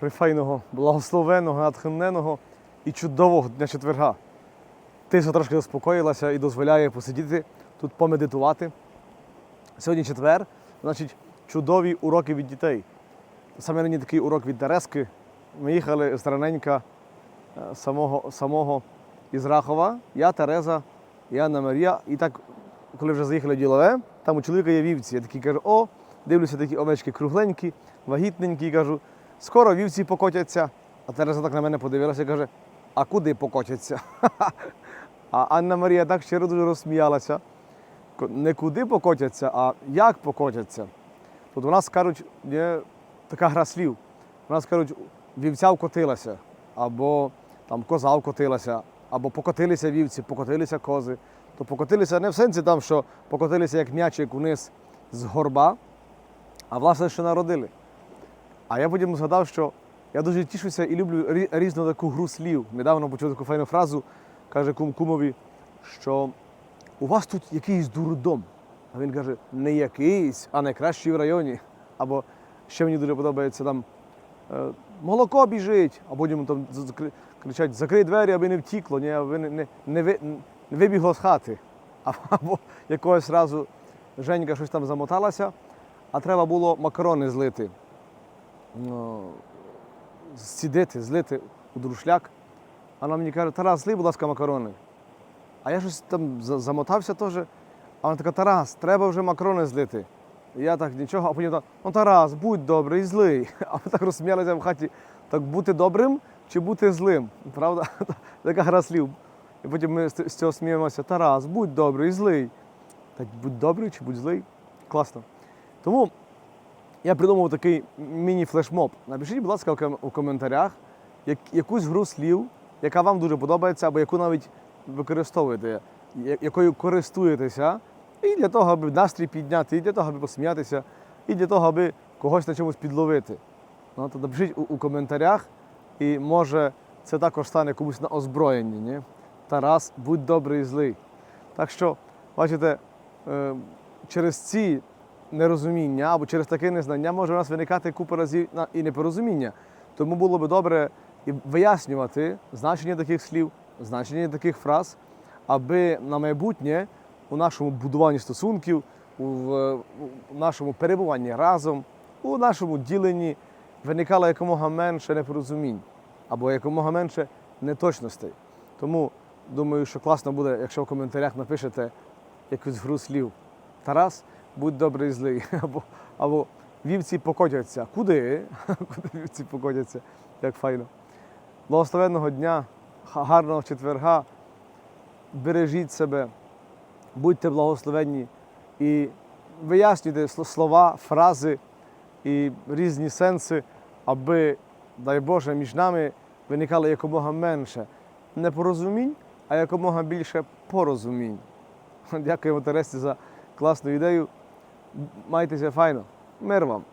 прифайного, благословеного, натхненного і чудового дня четверга. Тиша трошки заспокоїлася і дозволяє посидіти тут, помедитувати. Сьогодні четвер, значить, чудові уроки від дітей. Саме нині такий урок від Терески. Ми їхали з раненька е, самого, самого із Рахова. Я, Тереза, і Анна Марія. І так, коли вже заїхали ділове, там у чоловіка є вівці. Я такий кажу, о, дивлюся такі овечки кругленькі, вагітненькі, кажу, скоро вівці покотяться. А Тереза так на мене подивилася і каже, а куди покотяться? А Анна Марія так щиро дуже розсміялася. Не куди покотяться, а як покотяться. Тут у нас кажуть, є така гра слів. У нас кажуть, вівця вкотилася, або там коза вкотилася, або покотилися вівці, покотилися кози. То покотилися не в сенсі там, що покотилися як м'ячик вниз з горба, а власне, що народили. А я потім згадав, що я дуже тішуся і люблю різну таку гру слів. Недавно почув таку файну фразу, каже кум кумові, що у вас тут якийсь дурдом. А він каже, не якийсь, а найкращий в районі. Або ще мені дуже подобається там е, молоко біжить, а потім там кричать, закрий двері, аби не втікло, ні, аби не, не, не, не вибігло з хати. Або якогось разу Женька щось там замоталася, а треба було макарони злити. Ну, злити у друшляк. А вона мені каже, Тарас, злий, будь ласка, макарони. А я щось там замотався теж. А вона така, Тарас, треба вже макарони злити. І я так нічого, а потім так, ну Тарас, будь добрий, злий. А ми так розсміялися в хаті, так бути добрим чи бути злим. Правда? Така гра слів. І потім ми з цього сміємося, Тарас, будь добрий, злий. Так будь добрий чи будь злий. Класно. Тому я придумав такий міні-флешмоб. Напишіть, будь ласка, у коментарях як- якусь гру слів, яка вам дуже подобається, або яку навіть використовуєте, якою користуєтеся, і для того, аби настрій підняти, і для того, аби посміятися, і для того, аби когось на чомусь підловити. Ну, то напишіть у, у коментарях, і може це також стане комусь на озброєнні. Ні? Тарас, будь добрий і злий. Так що, бачите, е, через ці нерозуміння або через таке незнання може у нас виникати купа разів і непорозуміння. Тому було би добре вияснювати значення таких слів, значення таких фраз, аби на майбутнє у нашому будуванні стосунків, у нашому перебуванні разом, у нашому діленні виникало якомога менше непорозумінь або якомога менше неточностей. Тому думаю, що класно буде, якщо в коментарях напишете якусь гру слів. Тарас, будь добрий злий. Або, або вівці покотяться. Куди? Куди вівці покотяться? Як файно. Благословенного дня, гарного четверга. Бережіть себе, будьте благословенні і вияснюйте слова, фрази і різні сенси, аби, дай Боже, між нами виникало якомога менше непорозумінь, а якомога більше порозумінь. Дякуємо Тересі за класну ідею. Майтеся файно. Мир вам!